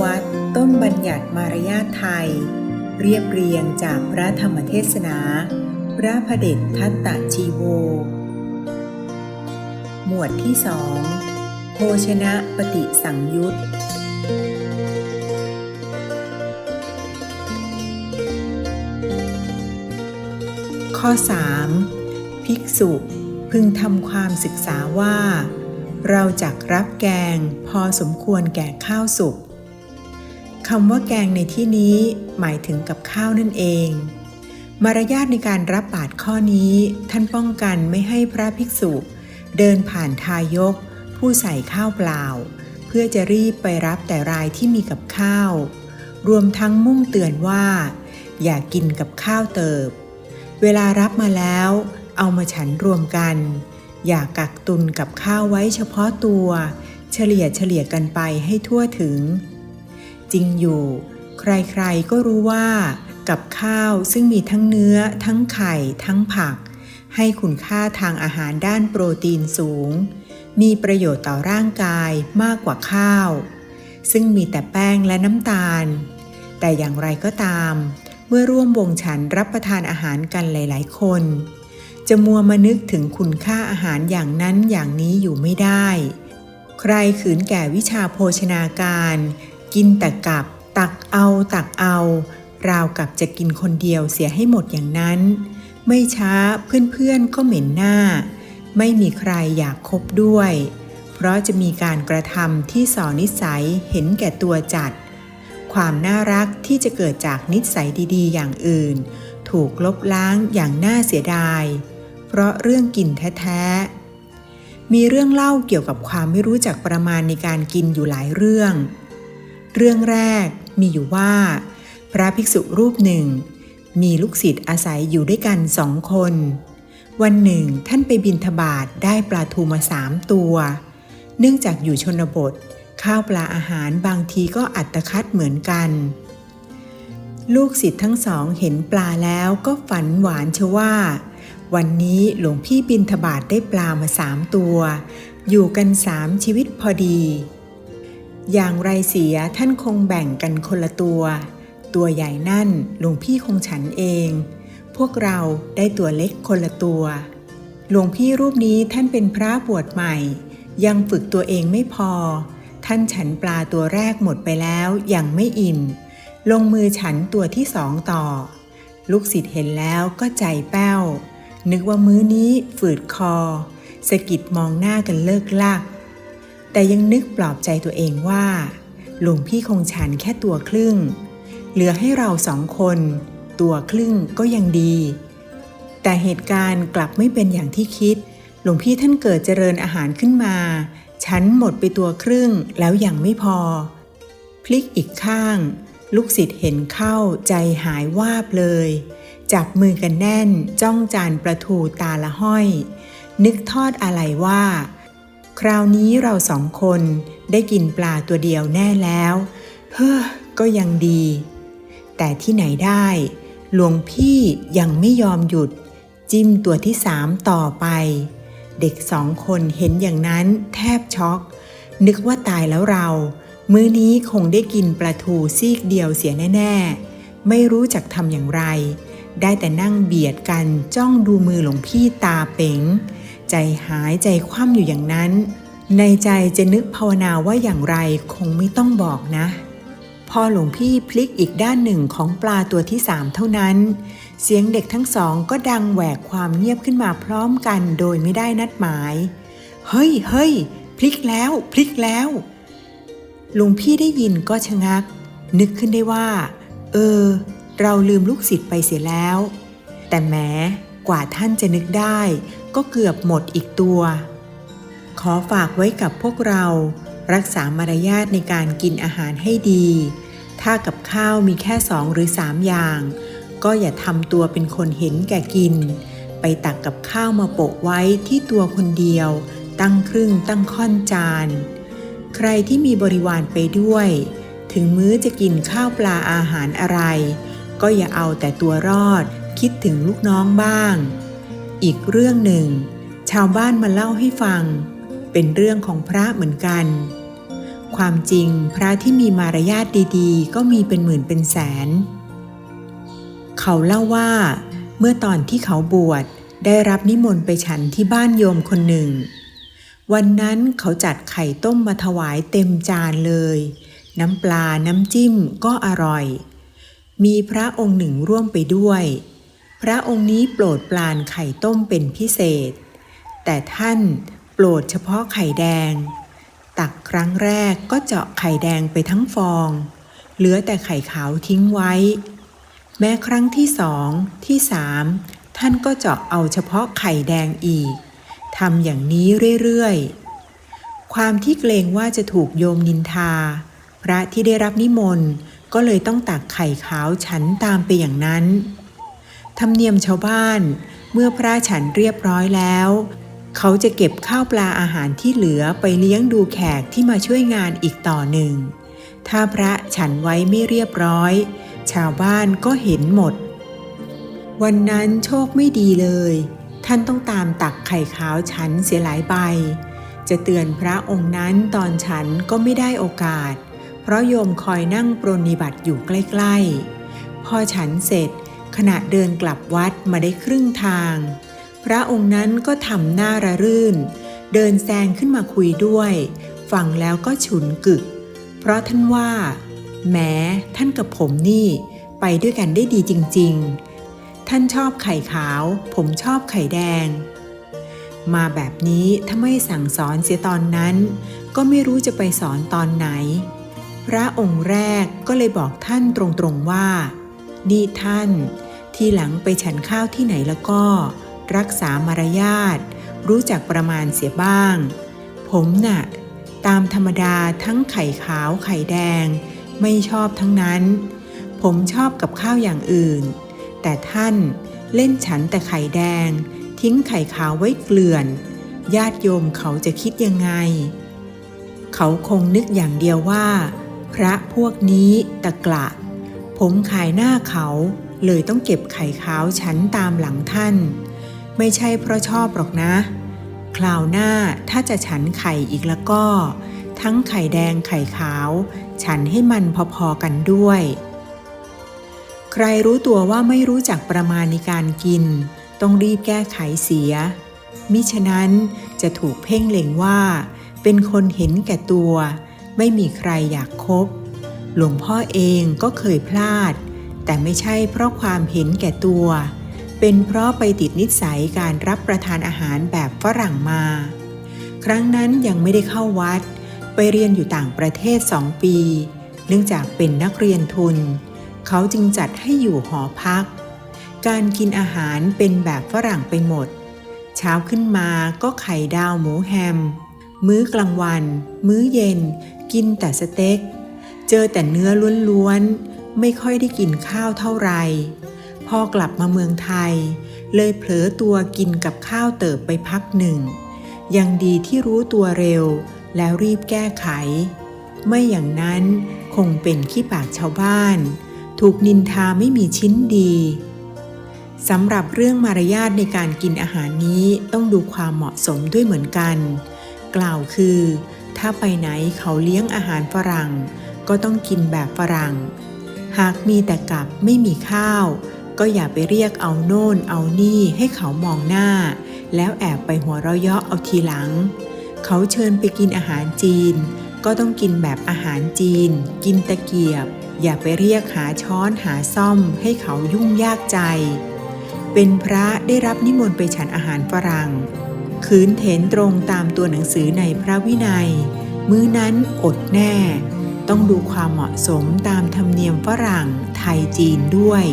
วัตรต้นบัญญัติมารยาทไทย เรียบเรียงจากพระธรรมเทศนา พระพระเดชทัตตชีโว หมวดที่สองโภชนะปฏิสังยุตข้อ 3. ภิกษุพึงทำความศึกษาว่า เราจักรับแกงพอสมควรแก่ข้าวสุก คำว่าแกงในที่นี้หมายถึงกับข้าวนั่นเอง มารยาทในการรับบาตรข้อนี้ท่านป้องกันไม่ให้พระภิกษุ เดินผ่านทายก ผู้ใส่ข้าวเปล่า เพื่อจะรีบไปรับแต่รายที่มีกับข้าว รวมทั้งมุ่งเตือนว่า อย่ากินกับข้าวเติบ เวลารับมาแล้ว เอามาฉันรวมกัน อย่ากักตุนกับข้าวไว้เฉพาะตัว เฉลี่ยเฉลี่ยกันไปให้ทั่วถึง จริงอยู่ ใครๆก็รู้ว่า กับข้าวซึ่งมีทั้งเนื้อ ทั้งไข่ ทั้งผัก ให้คุณค่าทางอาหารด้านโปรตีนสูง มีประโยชน์ต่อร่างกายมากกว่าข้าว ซึ่งมีแต่แป้งและน้ำตาล แต่อย่างไรก็ตาม เมื่อร่วมวงฉันรับประทานอาหารกันหลาย ๆ คน จะมัวมานึกถึงคุณค่าอาหารอย่างนั้นอย่างนี้อยู่ไม่ได้ใครขืนแก่วิชาโภชนาการ กินแต่กับ ตักเอาตักเอา ราวกับจะกินคนเดียวเสียให้หมดอย่างนั้น ไม่ช้าเพื่อนๆก็เหม็นหน้า ไม่มีใครอยากคบด้วย เพราะจะมีการกระทำที่สอนนิสัยเห็นแก่ตัวจัด ความน่ารักที่จะเกิดจากนิสัยดีๆ อย่างอื่น ถูกลบล้างอย่างน่าเสียดาย เพราะเรื่องกินแท้ๆมีเรื่องเล่าเกี่ยวกับความไม่รู้จักประมาณในการกินอยู่หลายเรื่อง เรื่องแรกมีอยู่ว่า พระภิกษุรูปหนึ่ง มีลูกศิษย์อาศัยอยู่ด้วยกันสองคน วันหนึ่งท่านไปบินทบาทได้ปลาทูมาสามตัว เนื่องจากอยู่ชนบท ข้าวปลาอาหารบางทีก็อัตคัดเหมือนกัน ลูกศิษย์ทั้งสองเห็นปลาแล้วก็ฝันหวานเชว่า วันนี้หลวงพี่บินทบาทได้ปลามาสามตัว อยู่กันสามชีวิตพอดี อย่างไรเสียท่านคงแบ่งกันคนละตัว ตัวใหญ่นั่นหลวงพี่คงฉันเอง พวกเราได้ตัวเล็กคนละตัว หลวงพี่รูปนี้ท่านเป็นพระบวชใหม่ ยังฝึกตัวเองไม่พอ ท่านฉันปลาตัวแรกหมดไปแล้วยังไม่อิ่ม ลงมือฉันตัวที่สองต่อ ลูกศิษย์เห็นแล้วก็ใจแป้ว นึกว่ามื้อนี้ฝืดคอสะกิดมองหน้ากันเลิกลาก แต่ยังนึกปลอบใจตัวเองว่า หลวงพี่คงฉันแค่ตัวครึ่ง เหลือให้เราสองคน ตัวครึ่งก็ยังดี แต่เหตุการณ์กลับไม่เป็นอย่างที่คิด หลวงพี่ท่านเกิดเจริญอาหารขึ้นมา ฉันหมดไปตัวครึ่งแล้วยังไม่พอ พลิกอีกข้าง ลูกศิษย์เห็นเข้าใจหายวาบเลย จับมือกันแน่นจ้องจานประทูตาละห้อย นึกทอดอะไรว่า คราวนี้เราสองคนได้กินปลาตัวเดียวแน่แล้ว เฮ้อ ก็ยังดี แต่ที่ไหนได้ หลวงพี่ยังไม่ยอมหยุด จิ้มตัวที่สามต่อไป เด็กสองคนเห็นอย่างนั้นแทบช็อก นึกว่าตายแล้วเรา มื้อนี้คงได้กินปลาทูซีกเดียวเสียแน่ ๆ ไม่รู้จักทำอย่างไร ได้แต่นั่งเบียดกันจ้องดูมือหลวงพี่ตาเป๋ง ใจหายใจคว่ำอยู่อย่างนั้น ในใจจะนึกภาวนาว่าอย่างไรคงไม่ต้องบอกนะ พอหลวงพี่พลิกอีกด้านหนึ่งของปลาตัวที่สามเท่านั้น เสียงเด็กทั้งสองก็ดังแหวกความเงียบขึ้นมาพร้อมกันโดยไม่ได้นัดหมาย เฮ้ยเฮ้ยพลิกแล้วพลิกแล้วหลวงพี่ได้ยินก็ชะงัก นึกขึ้นได้ว่า เออ เราลืมลูกศิษย์ไปเสียแล้ว แต่แม้กว่าท่านจะนึกได้ ก็เกือบหมดอีกตัว ขอฝากไว้กับพวกเรารักษามารยาทในการกินอาหารให้ดี ถ้ากับข้าวมีแค่สองหรือสามอย่าง ก็อย่าทำตัวเป็นคนเห็นแก่กิน ไปตักกับข้าวมาโปะไว้ที่ตัวคนเดียว ตั้งครึ่งตั้งค่อนจาน ใครที่มีบริวารไปด้วย ถึงมื้อจะกินข้าวปลาอาหารอะไร ก็อย่าเอาแต่ตัวรอดคิดถึงลูกน้องบ้าง อีกเรื่องหนึ่ง ชาวบ้านมาเล่าให้ฟัง เป็นเรื่องของพระเหมือนกัน ความจริงพระที่มีมารยาทดีๆ ก็มีเป็นหมื่นเป็นแสน เขาเล่าว่า เมื่อตอนที่เขาบวชได้รับนิมนต์ไปฉันที่บ้านโยมคนหนึ่ง วันนั้นเขาจัดไข่ต้มมาถวายเต็มจานเลย น้ำปลาน้ำจิ้มก็อร่อย มีพระองค์หนึ่งร่วมไปด้วย พระองค์นี้โปรดปรานไข่ต้มเป็นพิเศษ แต่ท่านโปรดเฉพาะไข่แดง ตักครั้งแรกก็เจาะไข่แดงไปทั้งฟอง เหลือแต่ไข่ขาวทิ้งไว้ แม้ครั้งที่สองที่สามท่านก็เจาะเอาเฉพาะไข่แดงอีกทำอย่างนี้เรื่อยๆ ความที่เกรงว่าจะถูกโยมนินทา พระที่ได้รับนิมนต์ก็เลยต้องตักไข่ขาวฉันตามไปอย่างนั้น ธรรมเนียมชาวบ้าน เมื่อพระฉันเรียบร้อยแล้ว เขาจะเก็บข้าวปลาอาหารที่เหลือไปเลี้ยงดูแขกที่มาช่วยงานอีกต่อหนึ่ง ถ้าพระฉันไว้ไม่เรียบร้อย ชาวบ้านก็เห็นหมด วันนั้นโชคไม่ดีเลย ท่านต้องตามตักไข่ขาวฉันเสียหลายใบ จะเตือนพระองค์นั้นตอนฉันก็ไม่ได้โอกาส เพราะโยมคอยนั่งปรนนิบัติอยู่ใกล้ ๆ พอฉันเสร็จ ขณะเดินกลับวัดมาได้ครึ่งทาง พระองค์นั้นก็ทำหน้าระรื่น เดินแซงขึ้นมาคุยด้วย ฟังแล้วก็ฉุนกึก เพราะท่านว่า แม้ท่านกับผมนี่ไปด้วยกันได้ดีจริง ๆ ท่านชอบไข่ขาว ผมชอบไข่แดง มาแบบนี้ถ้าไม่สั่งสอนเสียตอนนั้น ก็ไม่รู้จะไปสอนตอนไหน พระองค์แรกก็เลยบอกท่านตรงๆว่า นี่ท่าน ทีหลังไปฉันข้าวที่ไหนแล้วก็ รักษามารยาท รู้จักประมาณเสียบ้าง ผมน่ะ ตามธรรมดาทั้งไข่ขาวไข่แดง ไม่ชอบทั้งนั้น ผมชอบกับข้าวอย่างอื่น แต่ท่านเล่นฉันแต่ไข่แดง ทิ้งไข่ขาวไว้เกลื่อน ญาติโยมเขาจะคิดยังไง เขาคงนึกอย่างเดียวว่า พระพวกนี้ตะกละ ผมขายหน้าเขาเลยต้องเก็บไข่ขาวฉันตามหลังท่าน ไม่ใช่เพราะชอบหรอกนะ คราวหน้าถ้าจะฉันไข่อีกแล้วก็ ทั้งไข่แดงไข่ขาว ฉันให้มันพอๆกันด้วย ใครรู้ตัวว่าไม่รู้จักประมาณในการกิน ต้องรีบแก้ไขเสีย มิฉะนั้นจะถูกเพ่งเล็งว่า เป็นคนเห็นแก่ตัว ไม่มีใครอยากคบ หลวงพ่อเองก็เคยพลาด แต่ไม่ใช่เพราะความเห็นแก่ตัว เป็นเพราะไปติดนิสัยการรับประทานอาหารแบบฝรั่งมา ครั้งนั้นยังไม่ได้เข้าวัด ไปเรียนอยู่ต่างประเทศสองปี เนื่องจากเป็นนักเรียนทุน เขาจึงจัดให้อยู่หอพัก การกินอาหารเป็นแบบฝรั่งไปหมด เช้าขึ้นมาก็ไข่ดาวหมูแฮม มื้อกลางวัน มื้อเย็น กินแต่สเต็ก เจอแต่เนื้อล้วนๆ ไม่ค่อยได้กินข้าวเท่าไหร่พอกลับมาเมืองไทย เลยเผลอตัวกินกับข้าวเติบไปพักหนึ่ง ยังดีที่รู้ตัวเร็วแล้วรีบแก้ไข ไม่อย่างนั้นคงเป็นขี้ปากชาวบ้าน ถูกนินทาไม่มีชิ้นดีสำหรับเรื่องมารยาทในการกินอาหารนี้ต้องดูความเหมาะสมด้วยเหมือนกัน กล่าวคือ ถ้าไปไหนเขาเลี้ยงอาหารฝรั่ง ก็ต้องกินแบบฝรั่ง หากมีแต่กับไม่มีข้าว ก็อย่าไปเรียกเอาโน่นเอานี่ให้เขามองหน้า แล้วแอบไปหัวเราะเยาะเอาทีหลัง เขาเชิญไปกินอาหารจีน ก็ต้องกินแบบอาหารจีน กินตะเกียบ อย่าไปเรียกหาช้อนหาซ่อม ให้เขายุ่งยากใจ เป็นพระได้รับนิมนต์ไปฉันอาหารฝรั่งคืนเถนตรงตามตัวหนังสือในพระวินัย มื้อนั้นอดแน่ ต้องดูความเหมาะสมตามธรรมเนียมฝรั่งไทยจีนด้วย